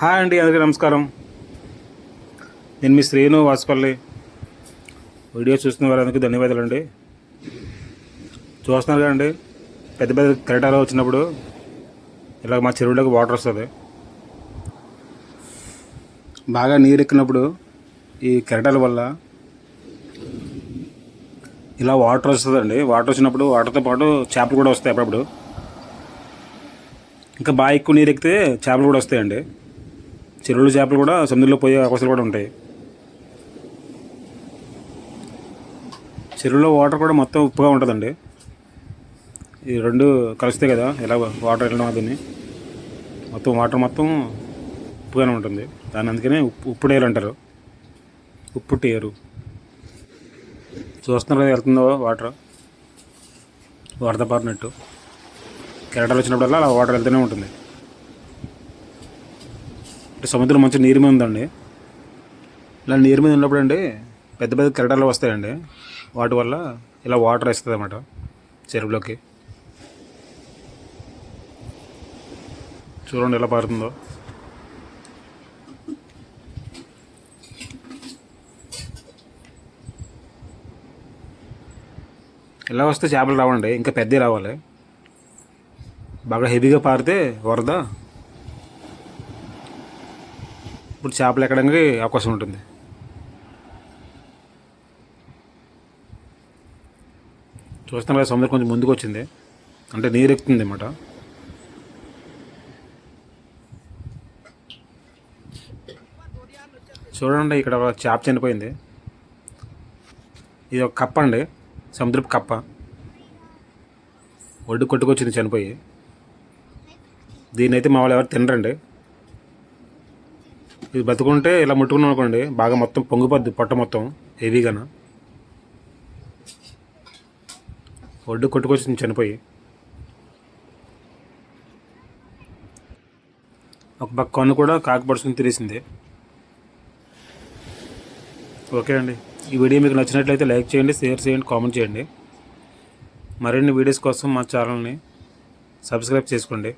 Hi అండి అందరికీ నమస్కారం. నేను మీ శ్రీను వాసుపల్లి. వీడియో చూస్తున్న వారందరికీ ధన్యవాదాలు అండి. చూస్తున్నారు కదండి పెద్ద పెద్ద కెరటాలు వచ్చినప్పుడు ఇలా మా చెరువులోకి వాటర్ వస్తుంది. బాగా నీరు ఎక్కినప్పుడు ఈ కెరటాల వల్ల ఇలా వాటర్ వస్తుందండి వాటర్ వచ్చినప్పుడు వాటర్తో పాటు చేపలు కూడా వస్తాయి అప్పుడప్పుడు. ఇంకా బాగా ఎక్కువ నీరు ఎక్కితే చేపలు కూడా వస్తాయండి. చెరువులు చేపలు కూడా సముద్రంలో పోయే అవకాశాలు కూడా ఉంటాయి. చెరువులో వాటర్ కూడా మొత్తం ఉప్పుగా ఉంటుందండి. ఈ రెండు కలుస్తాయి కదా ఇలా వాటర్ వెళ్ళడం అదని మొత్తం వాటర్ మొత్తం ఉప్పుగానే ఉంటుంది. దాని అందుకనే ఉప్పు ఉప్పు టేరు అంటారు. ఉప్పు టేరు. చూస్తున్నారు కదా వెళ్తుందో వాటర్. వరద పారినట్టు కెరటాలు వచ్చినప్పుడల్లా అలా వాటర్ వెళ్తూనే ఉంటుంది. అంటే సముద్రం మంచి నీరు మీద ఉందండి. ఇలా నీరు మీద ఉన్నప్పుడు అండి పెద్ద పెద్ద కెరటాలు వస్తాయండి. వాటి వల్ల ఇలా వాటర్ వేస్తుంది అన్నమాట చెరువులోకి. చూడండి ఎలా పారుతుందో. ఎలా వస్తే చేపలు రావండి ఇంకా పెద్దవి రావాలి. బాగా హెవీగా పారితే వరద ఇప్పుడు చేపలు ఎక్కడానికి అవకాశం ఉంటుంది. చూస్తున్నాం కదా సముద్రం కొంచెం ముందుకు వచ్చింది. అంటే నీరు ఎక్కుతుంది అన్నమాట. చూడండి ఇక్కడ ఒక చేప చనిపోయింది. ఇది ఒక కప్ప అండి. సముద్రపు కప్ప. ఒడ్డు కొట్టుకొచ్చింది చనిపోయి. దీన్ని అయితే మా వాళ్ళు ఎవరు తినరండి. ఇది బతుకుంటే ఇలా ముట్టుకున్నాం అనుకోండి బాగా మొత్తం పొంగిపోద్ది పొట్ట మొత్తం హెవీగాన? ఒడ్డు కొట్టుకొచ్చింది చనిపోయి. ఒక పక్క కన్ను కూడా కాకపడుచుకుని తెలిసిందే ఓకే అండి. ఈ వీడియో మీకు నచ్చినట్లయితే లైక్ చేయండి షేర్ చేయండి కామెంట్ చేయండి. మరిన్ని వీడియోస్ కోసం మా ఛానల్ని సబ్స్క్రైబ్ చేసుకోండి.